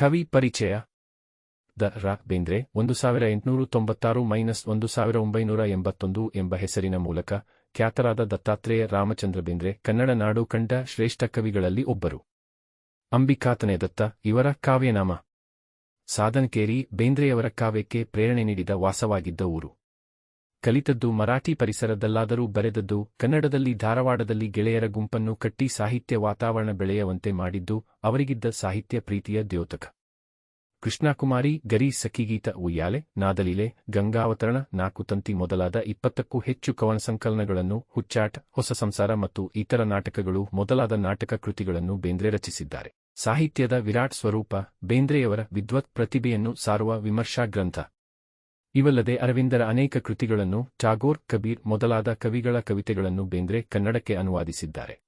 ಕವಿ ಪರಿಚಯ. ದ ರಾ ಬೇಂದ್ರೆ, ಒಂದು ಸಾವಿರ ಎಂಟುನೂರು ತೊಂಬತ್ತಾರು ಮೈನಸ್ ಒಂದು ಸಾವಿರ ಒಂಬೈನೂರ ಎಂಬತ್ತೊಂದು ಎಂಬ ಹೆಸರಿನ ಮೂಲಕ ಖ್ಯಾತರಾದ ದತ್ತಾತ್ರೇಯ ರಾಮಚಂದ್ರ ಬೇಂದ್ರೆ, ಕನ್ನಡ ನಾಡು ಕಂಡ ಶ್ರೇಷ್ಠ ಕವಿಗಳಲ್ಲಿ ಒಬ್ಬರು. ಅಂಬಿಕಾತನೆ ದತ್ತ, ಇವರ ಕಾವ್ಯನಾಮ. ಸಾಧನಕೇರಿ, ಬೇಂದ್ರೆಯವರ ಕಾವ್ಯಕ್ಕೆ ಪ್ರೇರಣೆ ನೀಡಿದ ವಾಸವಾಗಿದ್ದ ಊರು. ಕಲಿತದ್ದು ಮರಾಠಿ ಪರಿಸರದಲ್ಲಾದರೂ ಬರೆದದ್ದು, ಕನ್ನಡದಲ್ಲಿ ಧಾರವಾಡದಲ್ಲಿ ಗೆಳೆಯರ ಗುಂಪನ್ನು ಕಟ್ಟಿ ಸಾಹಿತ್ಯ ವಾತಾವರಣ ಬೆಳೆಯುವಂತೆ ಮಾಡಿದ್ದು, ಅವರಿಗಿದ್ದ ಸಾಹಿತ್ಯ ಪ್ರೀತಿಯ ದ್ಯೋತಕ. ಕೃಷ್ಣಕುಮಾರಿ, ಗರಿ ಸಖಿಗೀತ ಉಯ್ಯಾಲೆ, ನಾದಲೀಲೆ, ಗಂಗಾವತರಣ ನಾಕು ತಂತಿ ಮೊದಲಾದ ಇಪ್ಪತ್ತಕ್ಕೂ ಹೆಚ್ಚು ಕವನ ಸಂಕಲನಗಳನ್ನು ಹುಚ್ಚಾಟ, ಹೊಸ ಸಂಸಾರ ಮತ್ತು ಇತರ ನಾಟಕಗಳು ಮೊದಲಾದ ನಾಟಕ ಕೃತಿಗಳನ್ನು ಬೇಂದ್ರೆ ರಚಿಸಿದ್ದಾರೆ. ಸಾಹಿತ್ಯದ ವಿರಾಟ್ ಸ್ವರೂಪ, ಬೇಂದ್ರೆಯವರ ವಿದ್ವತ್ ಪ್ರತಿಭೆಯನ್ನು ಸಾರುವ ವಿಮರ್ಶಾ ಗ್ರಂಥ. ಇವಲ್ಲದೆ ಅರವಿಂದರ ಅನೇಕ ಕೃತಿಗಳನ್ನು ಟಾಗೋರ್, ಕಬೀರ್ ಮೊದಲಾದ ಕವಿಗಳ ಕವಿತೆಗಳನ್ನು ಬೇಂದ್ರೆ ಕನ್ನಡಕ್ಕೆ ಅನುವಾದಿಸಿದ್ದಾರೆ.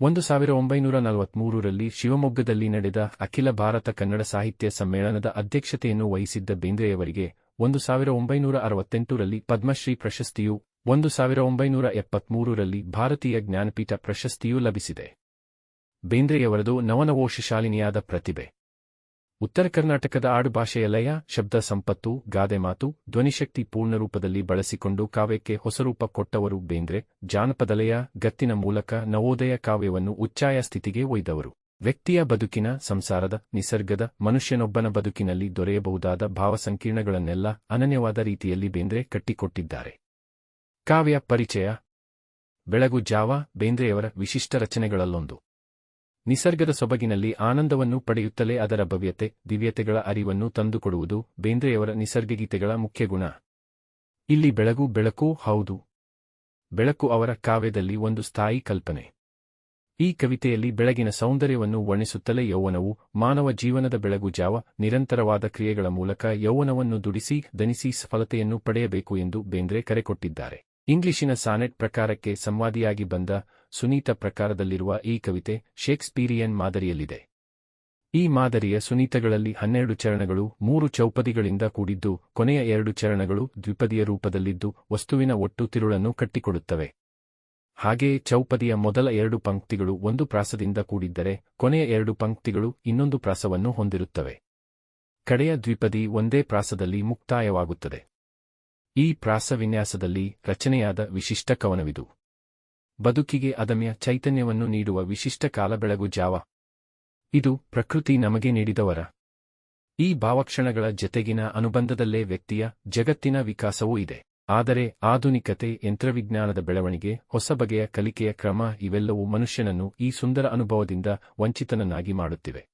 ಒಂದು ಸಾವಿರ ಒಂಬೈನೂರ ನಲವತ್ಮೂರರಲ್ಲಿ ಶಿವಮೊಗ್ಗದಲ್ಲಿ ನಡೆದ ಅಖಿಲ ಭಾರತ ಕನ್ನಡ ಸಾಹಿತ್ಯ ಸಮ್ಮೇಳನದ ಅಧ್ಯಕ್ಷತೆಯನ್ನು ವಹಿಸಿದ್ದ ಬೇಂದ್ರೆಯವರಿಗೆ ಒಂದು ಸಾವಿರ ಒಂಬೈನೂರ ಅರವತ್ತೆಂಟರಲ್ಲಿ ಪದ್ಮಶ್ರೀ ಪ್ರಶಸ್ತಿಯು, ಒಂದು ಸಾವಿರ ಒಂಬೈನೂರ ಎಪ್ಪತ್ಮೂರರಲ್ಲಿ ಭಾರತೀಯ ಜ್ಞಾನಪೀಠ ಪ್ರಶಸ್ತಿಯೂ ಲಭಿಸಿದೆ. ಬೇಂದ್ರೆಯವರದು ನವನವೋಷಶಾಲಿನಿಯಾದ ಪ್ರತಿಭೆ. ಉತ್ತರ ಕರ್ನಾಟಕದ ಆಡುಭಾಷೆಯ ಲಯ, ಶಬ್ದ, ಸಂಪತ್ತು, ಗಾದೆ ಮಾತು, ಧ್ವನಿಶಕ್ತಿ ಪೂರ್ಣರೂಪದಲ್ಲಿ ಬಳಸಿಕೊಂಡು ಕಾವ್ಯಕ್ಕೆ ಹೊಸರೂಪ ಕೊಟ್ಟವರು ಬೇಂದ್ರೆ ಜಾನಪದಲಯ ಗತ್ತಿನ ಮೂಲಕ ನವೋದಯ ಕಾವ್ಯವನ್ನು ಉಚ್ಚಾಯ ಸ್ಥಿತಿಗೆ ಒಯ್ದವರು. ವ್ಯಕ್ತಿಯ ಬದುಕಿನ, ಸಂಸಾರದ, ನಿಸರ್ಗದ, ಮನುಷ್ಯನೊಬ್ಬನ ಬದುಕಿನಲ್ಲಿ ದೊರೆಯಬಹುದಾದ ಭಾವಸಂಕೀರ್ಣಗಳನ್ನೆಲ್ಲ ಅನನ್ಯವಾದ ರೀತಿಯಲ್ಲಿ ಬೇಂದ್ರೆ ಕಟ್ಟಿಕೊಟ್ಟಿದ್ದಾರೆ. ಕಾವ್ಯ ಪರಿಚಯ. ಬೆಳಗು ಜಾವ, ಬೇಂದ್ರೆಯವರ ವಿಶಿಷ್ಟ ರಚನೆಗಳಲ್ಲೊಂದು. ನಿಸರ್ಗದ ಸೊಬಗಿನಲ್ಲಿ ಆನಂದವನ್ನು ಪಡೆಯುತ್ತಲೇ ಅದರ ಭವ್ಯತೆ, ದಿವ್ಯತೆಗಳ ಅರಿವನ್ನು ತಂದುಕೊಡುವುದು ಬೇಂದ್ರೆಯವರ ನಿಸರ್ಗಗೀತೆಗಳ ಮುಖ್ಯ ಗುಣ. ಇಲ್ಲಿ ಬೆಳಗು ಬೆಳಕು ಹೌದು. ಬೆಳಕು ಅವರ ಕಾವ್ಯದಲ್ಲಿ ಒಂದು ಸ್ಥಾಯಿ ಕಲ್ಪನೆ. ಈ ಕವಿತೆಯಲ್ಲಿ ಬೆಳಗಿನ ಸೌಂದರ್ಯವನ್ನು ವರ್ಣಿಸುತ್ತಲೇ ಯೌವನವು ಮಾನವ ಜೀವನದ ಬೆಳಗು ಜಾವ ನಿರಂತರವಾದ ಕ್ರಿಯೆಗಳ ಮೂಲಕ ಯೌವನವನ್ನು ದುಡಿಸಿ, ದನಿಸಿ ಸಫಲತೆಯನ್ನು ಪಡೆಯಬೇಕು ಎಂದು ಬೇಂದ್ರೆ ಕರೆಕೊಟ್ಟಿದ್ದಾರೆ ಇಂಗ್ಲಿಶಿನ ಸಾನೆಟ್ ಪ್ರಕಾರಕ್ಕೆ ಸಂವಾದಿಯಾಗಿ ಬಂದ ಸುನೀತ ಪ್ರಕಾರದಲ್ಲಿರುವ ಈ ಕವಿತೆ ಶೇಕ್ಸ್ಪೀರಿಯನ್ ಮಾದರಿಯಲ್ಲಿದೆ. ಈ ಮಾದರಿಯ ಸುನೀತಗಳಲ್ಲಿ ಹನ್ನೆರಡು ಚರಣಗಳು ಮೂರು ಚೌಪದಿಗಳಿಂದ ಕೂಡಿದ್ದು, ಕೊನೆಯ ಎರಡು ಚರಣಗಳು ದ್ವಿಪದಿಯ ರೂಪದಲ್ಲಿದ್ದು, ವಸ್ತುವಿನ ಒಟ್ಟು ತಿರುಳನ್ನು ಕಟ್ಟಿಕೊಡುತ್ತವೆ. ಹಾಗೆಯೇ ಚೌಪದಿಯ ಮೊದಲ ಎರಡು ಪಂಕ್ತಿಗಳು ಒಂದು ಪ್ರಾಸದಿಂದ ಕೂಡಿದ್ದರೆ, ಕೊನೆಯ ಎರಡು ಪಂಕ್ತಿಗಳು ಇನ್ನೊಂದು ಪ್ರಾಸವನ್ನು ಹೊಂದಿರುತ್ತವೆ. ಕಡೆಯ ದ್ವಿಪದಿ ಒಂದೇ ಪ್ರಾಸದಲ್ಲಿ ಮುಕ್ತಾಯವಾಗುತ್ತದೆ. ಈ ಪ್ರಾಸವಿನ್ಯಾಸದಲ್ಲಿ ರಚನೆಯಾದ ವಿಶಿಷ್ಟ ಕವನವಿದು. ಬದುಕಿಗೆ ಅದಮ್ಯ ಚೈತನ್ಯವನ್ನು ನೀಡುವ ವಿಶಿಷ್ಟ ಕಾಲಬೆಳಗು ಜಾವ. ಇದು ಪ್ರಕೃತಿ ನಮಗೆ ನೀಡಿದವರ. ಈ ಭಾವಕ್ಷಣಗಳ ಜತೆಗಿನ ಅನುಬಂಧದಲ್ಲೇ ವ್ಯಕ್ತಿಯ ಜಗತ್ತಿನ ವಿಕಾಸವೂ ಇದೆ. ಆದರೆ ಆಧುನಿಕತೆ ಯಂತ್ರವಿಜ್ಞಾನದ ಬೆಳವಣಿಗೆ, ಹೊಸ ಬಗೆಯ ಕಲಿಕೆಯ ಕ್ರಮ ಇವೆಲ್ಲವೂ ಮನುಷ್ಯನನ್ನು ಈ ಸುಂದರ ಅನುಭವದಿಂದ ವಂಚಿತನನ್ನಾಗಿ ಮಾಡುತ್ತಿವೆ.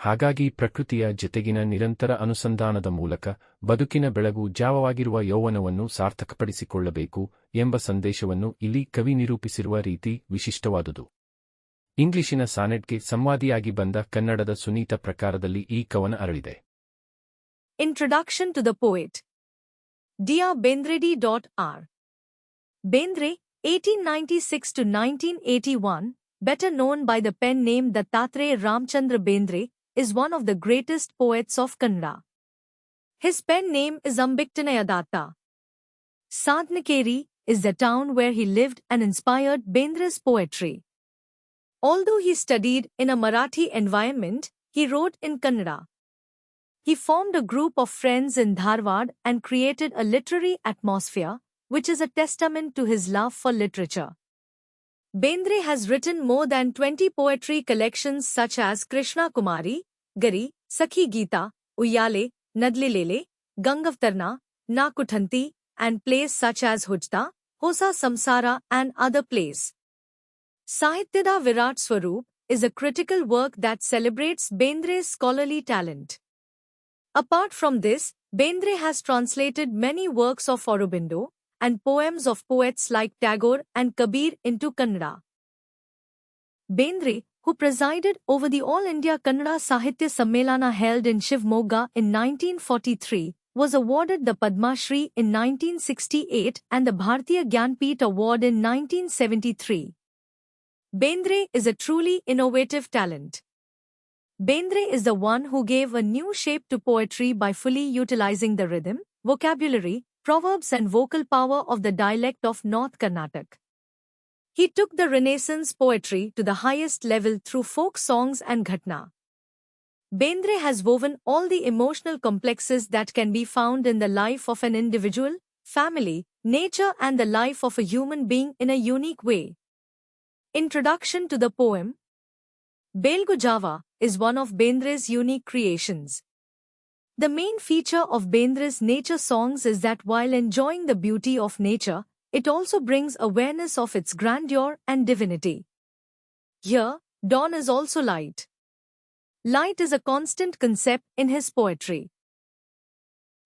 ಹಾಗಾಗಿ ಪ್ರಕೃತಿಯ ಜತೆಗಿನ ನಿರಂತರ ಅನುಸಂಧಾನದ ಮೂಲಕ ಬದುಕಿನ ಬೆಳಗು ಜಾವವಾಗಿರುವ ಯೌವನವನ್ನು ಸಾರ್ಥಕಪಡಿಸಿಕೊಳ್ಳಬೇಕು ಎಂಬ ಸಂದೇಶವನ್ನು ಇಲ್ಲಿ ಕವಿ ನಿರೂಪಿಸಿರುವ ರೀತಿ ವಿಶಿಷ್ಟವಾದುದು. ಇಂಗ್ಲಿಶಿನ ಸಾನೆಟ್ಗೆ ಸಂವಾದಿಯಾಗಿ ಬಂದ ಕನ್ನಡದ ಸುನೀತ ಪ್ರಕಾರದಲ್ಲಿ ಈ ಕವನ ಅರಳಿದೆ. Introduction to the Poet. Dear Bendre.r. Bendre, 1896 to 1981, better known by the pen name Dattatreya Ramachandra Bendre, is one of the greatest poets of Kannada. His pen name is Ambiktanayadatta. Sadnakeri is the town where he lived and inspired Bendre's poetry. Although he studied in a Marathi environment, he wrote in Kannada. He formed a group of friends in Dharwad and created a literary atmosphere, which is a testament to his love for literature. Bendre has written more than 20 poetry collections such as Krishna Kumari, Gari, Sakhi Gita, Uyale, Nadlilele, Gangavtarna, Nakutanti, and plays such as Hujta, Hosa Samsara, and other plays. Sahityada Virat is a critical work that celebrates Bendre's scholarly talent. Apart from this, Bendre has translated many works of Aurobindo and poems of poets like Tagore and Kabir into Kannada. Bendre, who presided over the All India Kannada Sahitya Sammelana held in Shivmogga in 1943, was awarded the Padma Shri in 1968 and the Bharatiya Gyanpeeth Award in 1973. Bendre is a truly innovative talent. Bendre is the one who gave a new shape to poetry by fully utilizing the rhythm, vocabulary, proverbs and vocal power of the dialect of North Karnataka. He took the Renaissance poetry to the highest level through folk songs and ghatna. Bendre has woven all the emotional complexes that can be found in the life of an individual, family, nature, and the life of a human being in a unique way. Introduction to the poem Belgu Java is one of Bendre's unique creations. The main feature of Bendre's nature songs is that while enjoying the beauty of nature, it also brings awareness of its grandeur and divinity. Here, dawn is also light. Light is a constant concept in his poetry.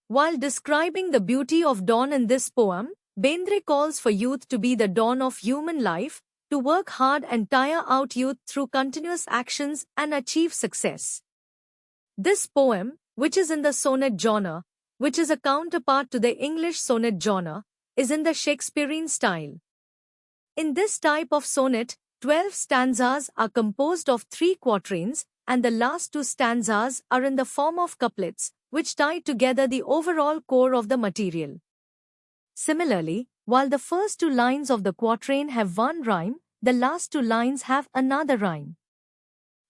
While describing the beauty of dawn in this poem, Bendre calls for youth to be the dawn of human life, to work hard and tire out youth through continuous actions and achieve success. This poem, which is in the sonnet genre, which is a counterpart to the English sonnet genre, is in the Shakespearean style. In this type of sonnet, 12 stanzas are composed of three quatrains, and the last two stanzas are in the form of couplets, which tie together the overall core of the material. Similarly, while the first two lines of the quatrain have one rhyme, the last two lines have another rhyme.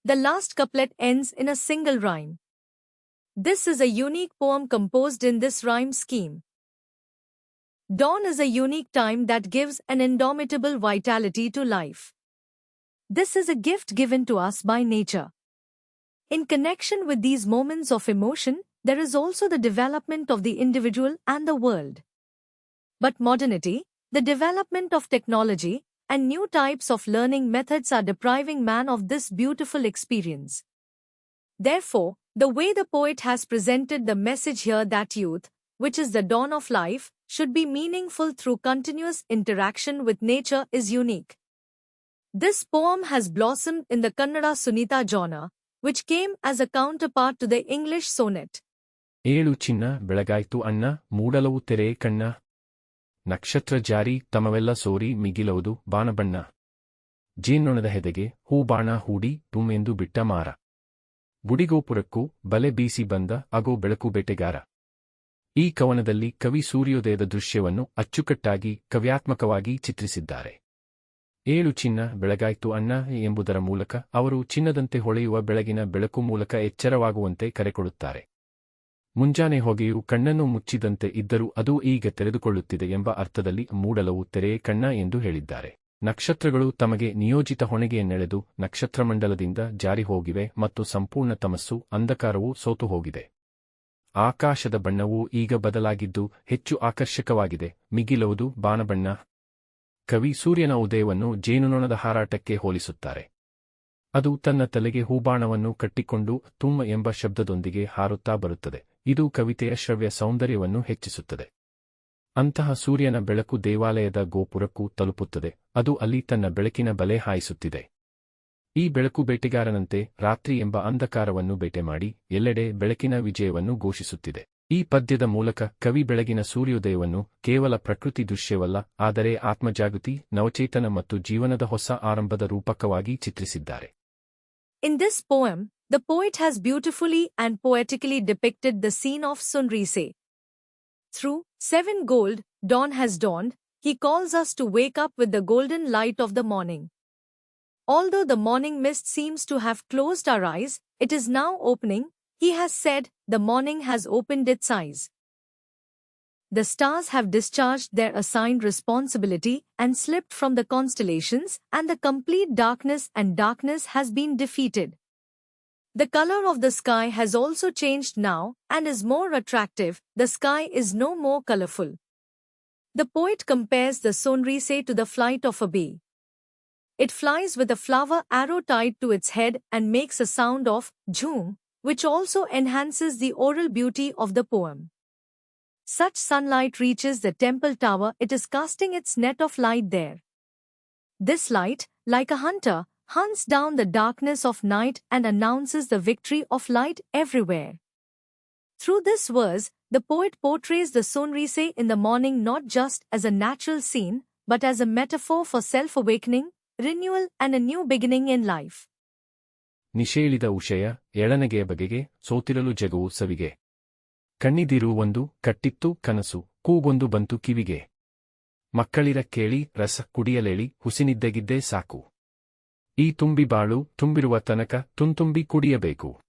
The last couplet ends in a single rhyme. This is a unique poem composed in this rhyme scheme. Dawn is a unique time that gives an indomitable vitality to life. This is a gift given to us by nature. In connection with these moments of emotion, there is also the development of the individual and the world. But modernity, the development of technology, and new types of learning methods are depriving man of this beautiful experience. Therefore, the way the poet has presented the message here that youth, which is the dawn of life, should be meaningful through continuous interaction with nature is unique. This poem has blossomed in the Kannada Sunita genre, which came as a counterpart to the English sonnet. ಏಳು ಚಿನ್ನ ಬೆಳಗಾಯ್ತು ಅಣ್ಣ ಮೂಡಲವು ತೆರೆ ಕಣ್ಣ ನಕ್ಷತ್ರ ಜಾರಿ ತಮವೆಲ್ಲ ಸೋರಿ ಮಿಗಿಲವುದು ಬಾಣಬಣ್ಣ ಜೇನ್ನೊಣದ ಹೆದೆಗೆ ಹೂಬಾಣ ಹೂಡಿ ತುಮ್ಮೆಂದು ಬಿಟ್ಟ ಮಾರ ಬುಡಿಗೋಪುರಕ್ಕೂ ಬಲೆ ಬೀಸಿ ಬಂದ ಅಗೋ ಬೆಳಕು ಬೇಟೆಗಾರ ಈ ಕವನದಲ್ಲಿ ಕವಿ ಸೂರ್ಯೋದಯದ ದೃಶ್ಯವನ್ನು ಅಚ್ಚುಕಟ್ಟಾಗಿ, ಕವ್ಯಾತ್ಮಕವಾಗಿ ಚಿತ್ರಿಸಿದ್ದಾರೆ. ಏಳು ಚಿನ್ನ ಬೆಳಗಾಯ್ತು ಅಣ್ಣ ಎಂಬುದರ ಮೂಲಕ ಅವರು ಚಿನ್ನದಂತೆ ಹೊಳೆಯುವ ಬೆಳಗಿನ ಬೆಳಕು ಮೂಲಕ ಎಚ್ಚರವಾಗುವಂತೆ ಕರೆಕೊಡುತ್ತಾರೆ. ಮುಂಜಾನೆ ಹೊಗೆಯು ಕಣ್ಣನ್ನು ಮುಚ್ಚಿದಂತೆ ಇದ್ದರೂ ಅದು ಈಗ ತೆರೆದುಕೊಳ್ಳುತ್ತಿದೆ ಎಂಬ ಅರ್ಥದಲ್ಲಿ ಮೂಡಲವು ತೆರೆಯೇ ಕಣ್ಣ ಎಂದು ಹೇಳಿದ್ದಾರೆ. ನಕ್ಷತ್ರಗಳು ತಮಗೆ ನಿಯೋಜಿತ ಹೊಣೆಗೆಯನ್ನೆಳೆದು ನಕ್ಷತ್ರಮಂಡಲದಿಂದ ಜಾರಿ ಹೋಗಿವೆ ಮತ್ತು ಸಂಪೂರ್ಣ ತಮಸ್ಸು ಅಂಧಕಾರವೂ ಸೋತು ಹೋಗಿದೆ. ಆಕಾಶದ ಬಣ್ಣವೂ ಈಗ ಬದಲಾಗಿದ್ದು ಹೆಚ್ಚು ಆಕರ್ಷಕವಾಗಿದೆ. ಮಿಗಿಲುವುದು ಬಾಣಬಣ್ಣ. ಕವಿ ಸೂರ್ಯನ ಉದಯವನ್ನು ಜೇನುನೊಣದ ಹಾರಾಟಕ್ಕೆ ಹೋಲಿಸುತ್ತಾರೆ. ಅದು ತನ್ನ ತಲೆಗೆ ಹೂಬಾಣವನ್ನು ಕಟ್ಟಿಕೊಂಡು ತುಂಬ ಎಂಬ ಶಬ್ದದೊಂದಿಗೆ ಹಾರುತ್ತಾ ಬರುತ್ತದೆ. ಇದು ಕವಿತೆಯ ಶ್ರವ್ಯ ಸೌಂದರ್ಯವನ್ನು ಹೆಚ್ಚಿಸುತ್ತದೆ. ಅಂತಹ ಸೂರ್ಯನ ಬೆಳಕು ದೇವಾಲಯದ ಗೋಪುರಕ್ಕೂ ತಲುಪುತ್ತದೆ. ಅದು ಅಲ್ಲಿ ತನ್ನ ಬೆಳಕಿನ ಬಲೆ ಹಾಯಿಸುತ್ತಿದೆ. ಈ ಬೆಳಕು ಬೇಟೆಗಾರನಂತೆ ರಾತ್ರಿ ಎಂಬ ಅಂಧಕಾರವನ್ನು ಬೇಟೆಮಾಡಿ ಎಲ್ಲೆಡೆ ಬೆಳಕಿನ ವಿಜಯವನ್ನು ಘೋಷಿಸುತ್ತಿದೆ ಈ ಪದ್ಯದ ಮೂಲಕ ಕವಿ ಬೆಳಗಿನ ಸೂರ್ಯೋದಯವನ್ನು ಕೇವಲ ಪ್ರಕೃತಿ ದೃಶ್ಯವಲ್ಲ ಆದರೆ ಆತ್ಮಜಾಗೃತಿ ನವಚೇತನ ಮತ್ತು ಜೀವನದ ಹೊಸ ಆರಂಭದ ರೂಪಕವಾಗಿ ಚಿತ್ರಿಸಿದ್ದಾರೆ in this poem, the poet has beautifully and poetically depicted the scene of Sunrise. Through seven gold dawn has dawned, he calls us to wake up with the golden light of the morning. Although the morning mist seems to have closed our eyes, it is now opening, he has said, the morning has opened its eyes. The stars have discharged their assigned responsibility and slipped from the constellations, and the complete darkness and darkness has been defeated. The color of the sky has also changed now and is more attractive, the sky is no more colorful. The poet compares the sonrise to the flight of a bee. It flies with a flower arrow tied to its head and makes a sound of jhoom, which also enhances the oral beauty of the poem. Such sunlight reaches the temple tower, it is casting its net of light there. This light, like a hunter, hunts down the darkness of night and announces the victory of light everywhere. Through this verse, the poet portrays the sunrise in the morning not just as a natural scene, but as a metaphor for self awakening, renewal, and a new beginning in life. ನಿಷೇಳಿದ ಉಷಯ ಎಳನಗೆಯ ಬಗೆಗೆ ಸೋತಿರಲು ಜಗವು ಸವಿಗೆ. ಕಣ್ಣಿದಿರು ಒಂದು ಕಟ್ಟಿತ್ತು ಕನಸು ಕೂಗೊಂದು ಬಂತು ಕಿವಿಗೆ. ಮಕ್ಕಳಿರ ಕೇಳಿ ರಸ ಕುಡಿಯಲೇಳಿ ಹುಸಿನಿದ್ದಗಿದ್ದೇ ಸಾಕು. ಈ ತುಂಬಿ ಬಾಳು ತುಂಬಿರುವ ತನಕ ತುಂತುಂಬಿ ಕುಡಿಯಬೇಕು.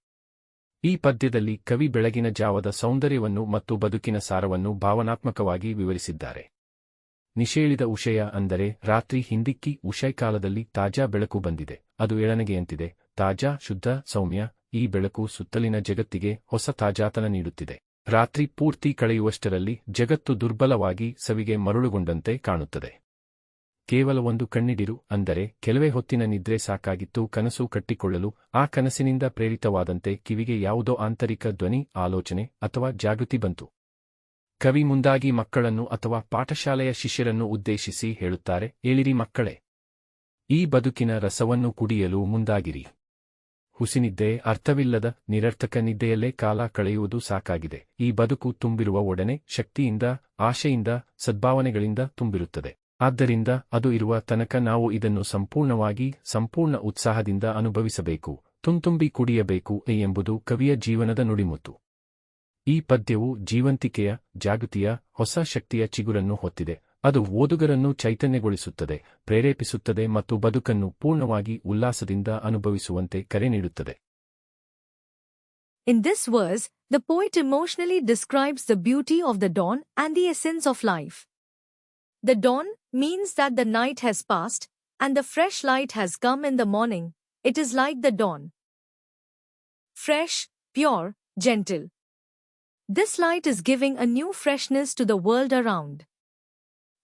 ಈ ಪದ್ಯದಲ್ಲಿ ಕವಿ ಬೆಳಗಿನ ಜಾವದ ಸೌಂದರ್ಯವನ್ನು ಮತ್ತು ಬದುಕಿನ ಸಾರವನ್ನು ಭಾವನಾತ್ಮಕವಾಗಿ ವಿವರಿಸಿದ್ದಾರೆ. ನಿಷೇಳಿದ ಉಷಯ ಅಂದರೆ ರಾತ್ರಿ ಹಿಂದಿಕ್ಕಿ ಉಷಯಕಾಲದಲ್ಲಿ ತಾಜಾ ಬೆಳಕು ಬಂದಿದೆ. ಅದು ಎಳನಗೆಯಂತಿದೆ ತಾಜಾ, ಶುದ್ಧ ಸೌಮ್ಯ ಈ ಬೆಳಕು ಸುತ್ತಲಿನ ಜಗತ್ತಿಗೆ ಹೊಸ ತಾಜಾತನ ನೀಡುತ್ತಿದೆ. ರಾತ್ರಿ ಪೂರ್ತಿ ಕಳೆಯುವಷ್ಟರಲ್ಲಿ ಜಗತ್ತು ದುರ್ಬಲವಾಗಿ ಸವಿಗೆ ಮರುಳುಗೊಂಡಂತೆ ಕಾಣುತ್ತದೆ. ಕೇವಲ ಒಂದು ಕಣ್ಣಿಡಿರು ಅಂದರೆ ಕೆಲವೇ ಹೊತ್ತಿನ ನಿದ್ರೆ ಸಾಕಾಗಿತ್ತು ಕನಸು ಕಟ್ಟಿಕೊಳ್ಳಲು ಆ ಕನಸಿನಿಂದ ಪ್ರೇರಿತವಾದಂತೆ ಕಿವಿಗೆ ಯಾವುದೋ ಆಂತರಿಕ ಧ್ವನಿ, ಆಲೋಚನೆ ಅಥವಾ ಜಾಗೃತಿ ಬಂತು. ಕವಿ ಮುಂದಾಗಿ ಮಕ್ಕಳನ್ನು ಅಥವಾ ಪಾಠಶಾಲೆಯ ಶಿಷ್ಯರನ್ನು ಉದ್ದೇಶಿಸಿ ಹೇಳುತ್ತಾರೆ, ಏಳಿರಿ ಮಕ್ಕಳೇ, ಈ ಬದುಕಿನ ರಸವನ್ನು ಕುಡಿಯಲು ಮುಂದಾಗಿರಿ. ಹುಸಿನಿದ್ದೆ ಅರ್ಥವಿಲ್ಲದ ನಿರರ್ಥಕ ನಿದ್ದೆಯಲ್ಲೇ ಕಾಲ ಕಳೆಯುವುದು ಸಾಕಾಗಿದೆ. ಈ ಬದುಕು ತುಂಬಿರುವ ಒಡನೆ ಶಕ್ತಿಯಿಂದ, ಆಶೆಯಿಂದ, ಸದ್ಭಾವನೆಗಳಿಂದ ತುಂಬಿರುತ್ತದೆ. ಆದ್ದರಿಂದ ಅದು ಇರುವ ತನಕ ನಾವು ಇದನ್ನು ಸಂಪೂರ್ಣವಾಗಿ, ಸಂಪೂರ್ಣ ಉತ್ಸಾಹದಿಂದ ಅನುಭವಿಸಬೇಕು. ತುಂತುಂಬಿ ಕುಡಿಯಬೇಕು ಎಂಬುದು ಕವಿಯ ಜೀವನದ ನುಡಿಮುತ್ತು. ಈ ಪದ್ಯವು ಜೀವಂತಿಕೆಯ ಜಾಗೃತಿಯ ಹೊಸ ಶಕ್ತಿಯ ಚಿಗುರನ್ನು ಹೊತ್ತಿದೆ ಅದು ಓದುಗರನ್ನು ಚೈತನ್ಯಗೊಳಿಸುತ್ತದೆ ಪ್ರೇರೇಪಿಸುತ್ತದೆ ಮತ್ತು ಬದುಕನ್ನು ಪೂರ್ಣವಾಗಿ ಉಲ್ಲಾಸದಿಂದ ಅನುಭವಿಸುವಂತೆ ಕರೆ ನೀಡುತ್ತದೆ In this verse, the poet emotionally describes the beauty of the dawn and the essence of life. The dawn means that the night has passed, and the fresh light has come in the morning. It is like the dawn. Fresh, pure, gentle. This light is giving a new freshness to the world around.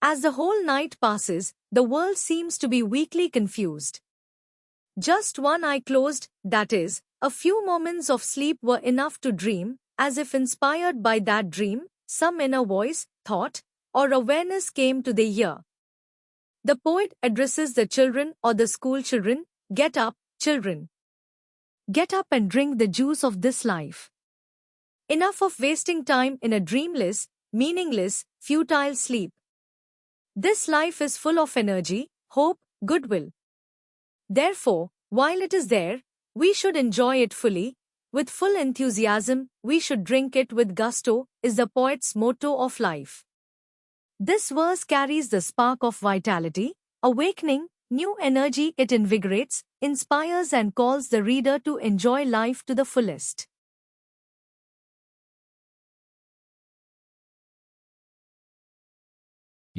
As the whole night passes, the world seems to be weakly confused. Just one eye closed, that is, a few moments of sleep were enough to dream, as if inspired by that dream, some inner voice, thought, or awareness came to the ear. The poet addresses the children or the school children Get up, children. Get up and drink the juice of this life. Enough of wasting time in a dreamless, meaningless, futile sleep. This life is full of energy, hope, goodwill. Therefore, while it is there, we should enjoy it fully. With full enthusiasm, we should drink it with gusto, is the poet's motto of life. This verse carries the spark of vitality, awakening, new energy it invigorates, inspires, and calls the reader to enjoy life to the fullest.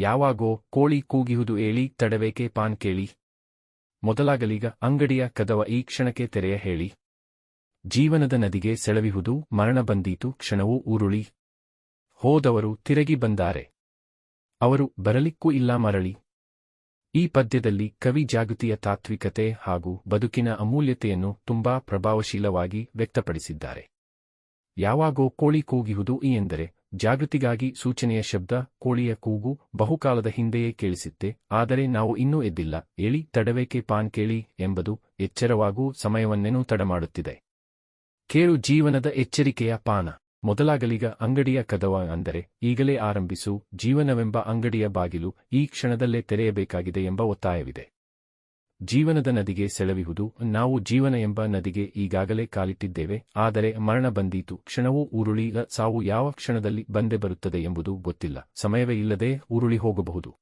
ಯಾವಾಗೋ ಕೋಳಿ ಕೂಗಿಹುದು ಏಳಿ ತಡವೇಕೆ PAN ಕೇಳಿ. ಮೊದಲಾಗಲೀಗ ಅಂಗಡಿಯ ಕದವ ಈ ಕ್ಷಣಕ್ಕೆ ತೆರೆಯ ಹೇಳಿ. ಜೀವನದ ನದಿಗೆ ಸೆಳವಿಹುದು ಮರಣ ಬಂದೀತು ಕ್ಷಣವೂ ಉರುಳಿ. ಹೋದವರು ತಿರುಗಿ ಬಂದಾರೆ. ಅವರು ಬರಲಿಕ್ಕೂ ಇಲ್ಲ ಮರಳಿ. ಈ ಪದ್ಯದಲ್ಲಿ ಕವಿ ಜಾಗೃತಿಯ ತಾತ್ವಿಕತೆ ಹಾಗೂ ಬದುಕಿನ ಅಮೂಲ್ಯತೆಯನ್ನು ತುಂಬಾ ಪ್ರಭಾವಶೀಲವಾಗಿ ವ್ಯಕ್ತಪಡಿಸಿದ್ದಾರೆ. ಯಾವಾಗೋ ಕೋಳಿ ಕೂಗಿಹುದು ಈ ಎಂದರೆ ಜಾಗೃತಿಗಾಗಿ ಸೂಚನೆಯ ಶಬ್ದ, ಕೋಳಿಯ ಕೂಗು ಬಹುಕಾಲದ ಹಿಂದೆಯೇ ಕೇಳಿಸಿತ್ತೆ, ಆದರೆ ನಾವು ಇನ್ನೂ ಎದ್ದಿಲ್ಲ ಎಳಿ ತಡವೇಕೆ ಪಾನ್ ಕೇಳಿ ಎಂಬುದು ಎಚ್ಚರವಾಗೂ ಸಮಯವನ್ನೇನೂ ತಡಮಾಡುತ್ತಿದೆ. ಕೇಳು ಜೀವನದ ಎಚ್ಚರಿಕೆಯ ಪಾನ. ಮೊದಲಾಗಲಿಗ ಅಂಗಡಿಯ ಕದವ ಅಂದರೆ, ಈಗಲೇ ಆರಂಭಿಸು, ಜೀವನವೆಂಬ ಅಂಗಡಿಯ ಬಾಗಿಲು ಈ ಕ್ಷಣದಲ್ಲೇ ತೆರೆಯಬೇಕಾಗಿದೆ ಎಂಬ ಒತ್ತಾಯವಿದೆ. ಜೀವನದ ನದಿಗೆ ಸೆಳವಿಹುದು. ನಾವು ಜೀವನ ಎಂಬ ನದಿಗೆ ಈಗಾಗಲೇ ಕಾಲಿಟ್ಟಿದ್ದೇವೆ. ಆದರೆ ಮರಣ ಬಂದೀತು. ಕ್ಷಣವೂ ಉರುಳಿ ಸಾವು ಯಾವ ಕ್ಷಣದಲ್ಲಿ ಬಂದೆ ಬರುತ್ತದೆ ಎಂಬುದು ಗೊತ್ತಿಲ್ಲ. ಸಮಯವೇ ಇಲ್ಲದೆ ಉರುಳಿ ಹೋಗಬಹುದು.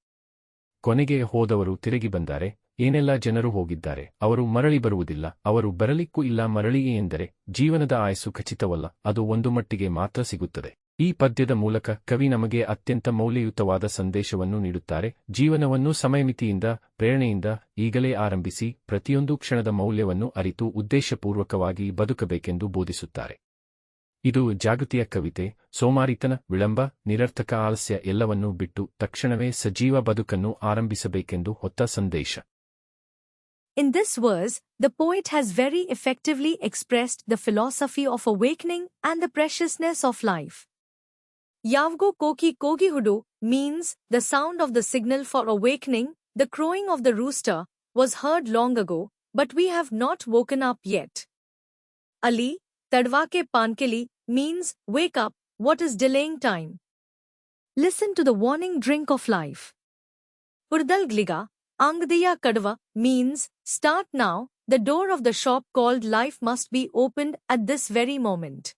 ಕೊನೆಗೆ ಹೋದವರು ತಿರುಗಿ ಬಂದಾರೆ, ಏನೆಲ್ಲ ಜನರು ಹೋಗಿದ್ದಾರೆ? ಅವರು ಮರಳಿ ಬರುವುದಿಲ್ಲ. ಅವರು ಬರಲಿಕ್ಕೂ ಇಲ್ಲ ಮರಳಿಯೇ ಎಂದರೆ, ಜೀವನದ ಆಯಸ್ಸು ಖಚಿತವಲ್ಲ. ಅದು ಒಂದು ಮಟ್ಟಿಗೆ ಮಾತ್ರ ಸಿಗುತ್ತದೆ. ಈ ಪದ್ಯದ ಮೂಲಕ ಕವಿ ನಮಗೆ ಅತ್ಯಂತ ಮೌಲ್ಯಯುತವಾದ ಸಂದೇಶವನ್ನು ನೀಡುತ್ತಾರೆ. ಜೀವನವನ್ನು ಸಮಯಮಿತಿಯಿಂದ ಪ್ರೇರಣೆಯಿಂದ ಈಗಲೇ ಆರಂಭಿಸಿ ಪ್ರತಿಯೊಂದು ಕ್ಷಣದ ಮೌಲ್ಯವನ್ನು ಅರಿತು ಉದ್ದೇಶಪೂರ್ವಕವಾಗಿ ಬದುಕಬೇಕೆಂದು ಬೋಧಿಸುತ್ತಾರೆ. ಇದು ಜಾಗೃತಿಯ ಕವಿತೆ ಸೋಮಾರಿತನ ವಿಳಂಬ ನಿರರ್ಥಕ ಆಲಸ್ಯ ಎಲ್ಲವನ್ನೂ ಬಿಟ್ಟು ತಕ್ಷಣವೇ ಸಜೀವ ಬದುಕನ್ನು ಆರಂಭಿಸಬೇಕೆಂದು ಹೊತ್ತ ಸಂದೇಶ. In this verse, the poet has very effectively expressed the philosophy of awakening and the preciousness of life. Yavgo koki kogihudu means the sound of the signal for awakening, the crowing of the rooster, was heard long ago, but we have not woken up yet. Ali, tadvake pankeli, means wake up, what is delaying time? Listen to the warning drink of life. Urdalgliga, Angdiya Kadva, means start now, the door of the shop called life must be opened at this very moment.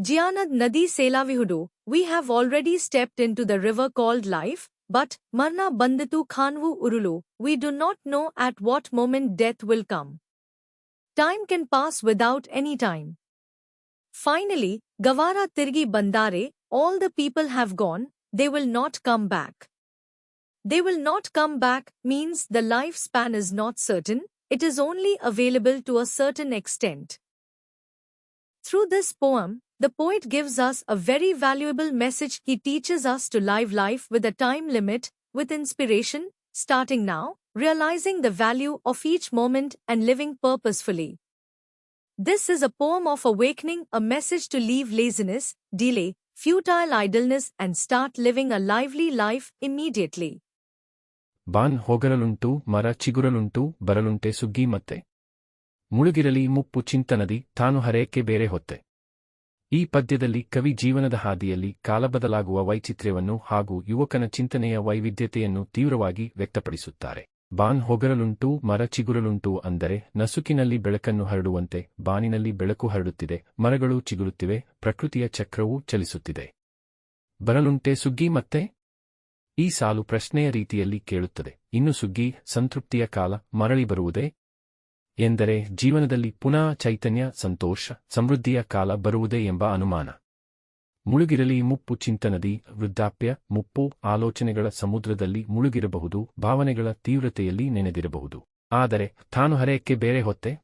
Jianad Nadi Selavihudu, we have already stepped into the river called life, but, Marna Banditu Khanvu Urulu, we do not know at what moment death will come. Time can pass without any time. Finally, Gavara Tirgi Bandare, all the people have gone, they will not come back. They will not come back means the lifespan is not certain, it is only available to a certain extent. Through this poem, the poet gives us a very valuable message. He teaches us to live life with a time limit, with inspiration, starting now, realizing the value of each moment and living purposefully. This is a poem of awakening, a message to leave laziness, delay, futile idleness, and start living a lively life immediately. ಬಾನ್ ಹೋಗರಲುಂಟು ಮರ ಚಿಗುರಲುಂಟು ಬರಲುಂಟೆ ಸುಗ್ಗಿ ಮತ್ತೆ ಮುಳುಗಿರಲಿ ಮುಪ್ಪು ಚಿಂತನದಿ ತಾನು ಹರೇಕೆ ಬೇರೆ ಹೊತ್ತೆ ಈ ಪದ್ಯದಲ್ಲಿ ಕವಿ ಜೀವನದ ಹಾದಿಯಲ್ಲಿ ಕಾಲಬದಲಾಗುವ ವೈಚಿತ್ರ್ಯವನ್ನು ಹಾಗೂ ಯುವಕನ ಚಿಂತನೆಯ ವೈವಿಧ್ಯತೆಯನ್ನು ತೀವ್ರವಾಗಿ ವ್ಯಕ್ತಪಡಿಸುತ್ತಾರೆ. ಬಾನ್ ಹೊಗರಲುಂಟು ಮರ ಚಿಗುರಲುಂಟು ಅಂದರೆ ನಸುಕಿನಲ್ಲಿ ಬೆಳಕನ್ನು ಹರಡುವಂತೆ ಬಾನಿನಲ್ಲಿ ಬೆಳಕು ಹರಡುತ್ತಿದೆ, ಮರಗಳು ಚಿಗುರುತ್ತಿವೆ, ಪ್ರಕೃತಿಯ ಚಕ್ರವೂ ಚಲಿಸುತ್ತಿದೆ. ಬರಲುಂಟೆ ಸುಗ್ಗಿ ಮತ್ತೆ? ಈ ಸಾಲು ಪ್ರಶ್ನೆಯ ರೀತಿಯಲ್ಲಿ ಕೇಳುತ್ತದೆ, ಇನ್ನು ಸುಗ್ಗಿ, ಸಂತೃಪ್ತಿಯ ಕಾಲ ಮರಳಿ ಬರುವುದೇ? ಎಂದರೆ ಜೀವನದಲ್ಲಿ ಪುನಃ ಚೈತನ್ಯ, ಸಂತೋಷ, ಸಮೃದ್ಧಿಯ ಕಾಲ ಬರುವುದೇ ಎಂಬ ಅನುಮಾನ. ಮುಳುಗಿರಲಿ, ಮುಪ್ಪು ಚಿಂತನದಿ, ವೃದ್ಧಾಪ್ಯ, ಮುಪ್ಪು ಆಲೋಚನೆಗಳ ಸಮುದ್ರದಲ್ಲಿ ಮುಳುಗಿರಬಹುದು, ಭಾವನೆಗಳ ತೀವ್ರತೆಯಲ್ಲಿ ನೆನೆದಿರಬಹುದು. ಆದರೆ ತಾನು ಹರೆಯಕ್ಕೆ ಬೇರೆ ಹೊತ್ತೆ?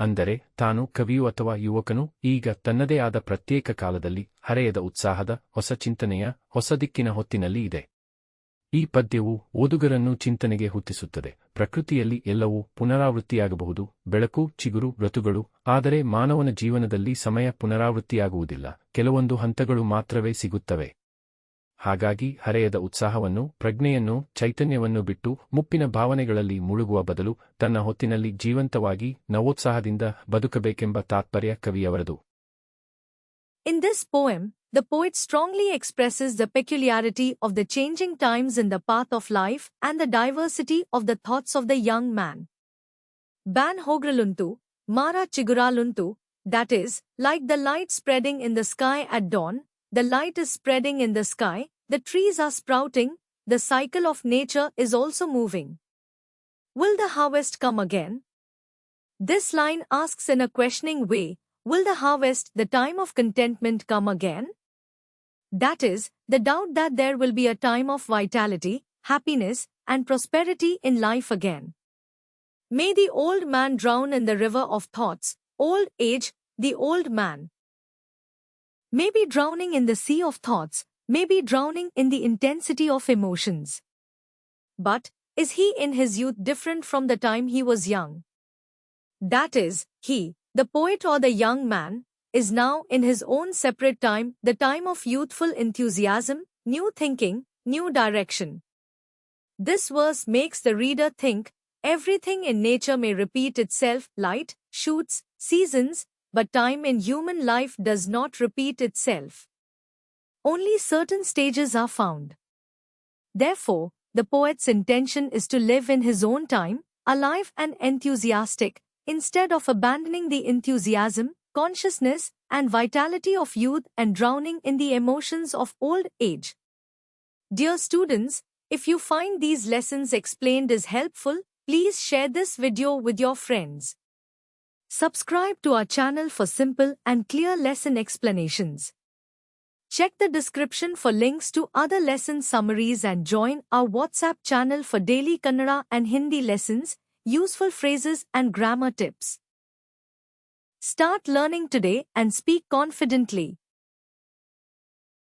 ಅಂದರೆ ತಾನು ಕವಿಯು ಅಥವಾ ಯುವಕನು ಈಗ ತನ್ನದೇ ಆದ ಪ್ರತ್ಯೇಕ ಕಾಲದಲ್ಲಿ ಹರೆಯದ ಉತ್ಸಾಹದ, ಹೊಸ ಚಿಂತನೆಯ, ಹೊಸ ದಿಕ್ಕಿನ ಹೊತ್ತಿನಲ್ಲಿ ಇದೆ. ಈ ಪದ್ಯವು ಓದುಗರನ್ನು ಚಿಂತನೆಗೆ ಹುತ್ತಿಸುತ್ತದೆ ಪ್ರಕೃತಿಯಲ್ಲಿ ಎಲ್ಲವೂ ಪುನರಾವೃತ್ತಿಯಾಗಬಹುದು. ಬೆಳಕು ಚಿಗುರು ಋತುಗಳು ಆದರೆ ಮಾನವನ ಜೀವನದಲ್ಲಿ ಸಮಯ ಪುನರಾವೃತ್ತಿಯಾಗುವುದಿಲ್ಲ. ಕೆಲವೊಂದು ಹಂತಗಳು ಮಾತ್ರವೇ ಸಿಗುತ್ತವೆ. ಹಾಗಾಗಿ ಹರೆಯದ ಉತ್ಸಾಹವನ್ನು ಪ್ರಜ್ಞೆಯನ್ನು ಚೈತನ್ಯವನ್ನು ಬಿಟ್ಟು ಮುಪ್ಪಿನ ಭಾವನೆಗಳಲ್ಲಿ ಮುಳುಗುವ ಬದಲು ತನ್ನ ಹೊತ್ತಿನಲ್ಲಿ ಜೀವಂತವಾಗಿ ನವೋತ್ಸಾಹದಿಂದ ಬದುಕಬೇಕೆಂಬ ತಾತ್ಪರ್ಯ ಕವಿಯವರದು. In this poem, the poet strongly expresses the peculiarity of the changing times in the path of life and the diversity of the thoughts of the young man. Ban hograluntu, Mara chiguraluntu, that is, like the light spreading in the sky at dawn, the light is spreading in the sky, the trees are sprouting, the cycle of nature is also moving. Will the harvest come again? This line asks in a questioning way, Will the harvest, the time of contentment, come again? That is, the doubt that there will be a time of vitality, happiness, and prosperity in life again. May the old man drown in the river of thoughts, old age, the old man. May be drowning in the sea of thoughts, may be drowning in the intensity of emotions. But, is he in his youth different from the time he was young? That is, he, the poet or the young man, is now in his own separate time, the time of youthful enthusiasm, new thinking, new direction. This verse makes the reader think everything in nature may repeat itself light, shoots, seasons, but time in human life does not repeat itself. Only certain stages are found. Therefore, the poet's intention is to live in his own time, alive and enthusiastic, instead of abandoning the enthusiasm, consciousness, and vitality of youth and drowning in the emotions of old age. Dear students, if you find these lessons explained is helpful, please share this video with your friends. Subscribe to our channel for simple and clear lesson explanations. Check the description for links to other lesson summaries and join our WhatsApp channel for daily Kannada and Hindi lessons, useful phrases and grammar tips. Start learning today and speak confidently.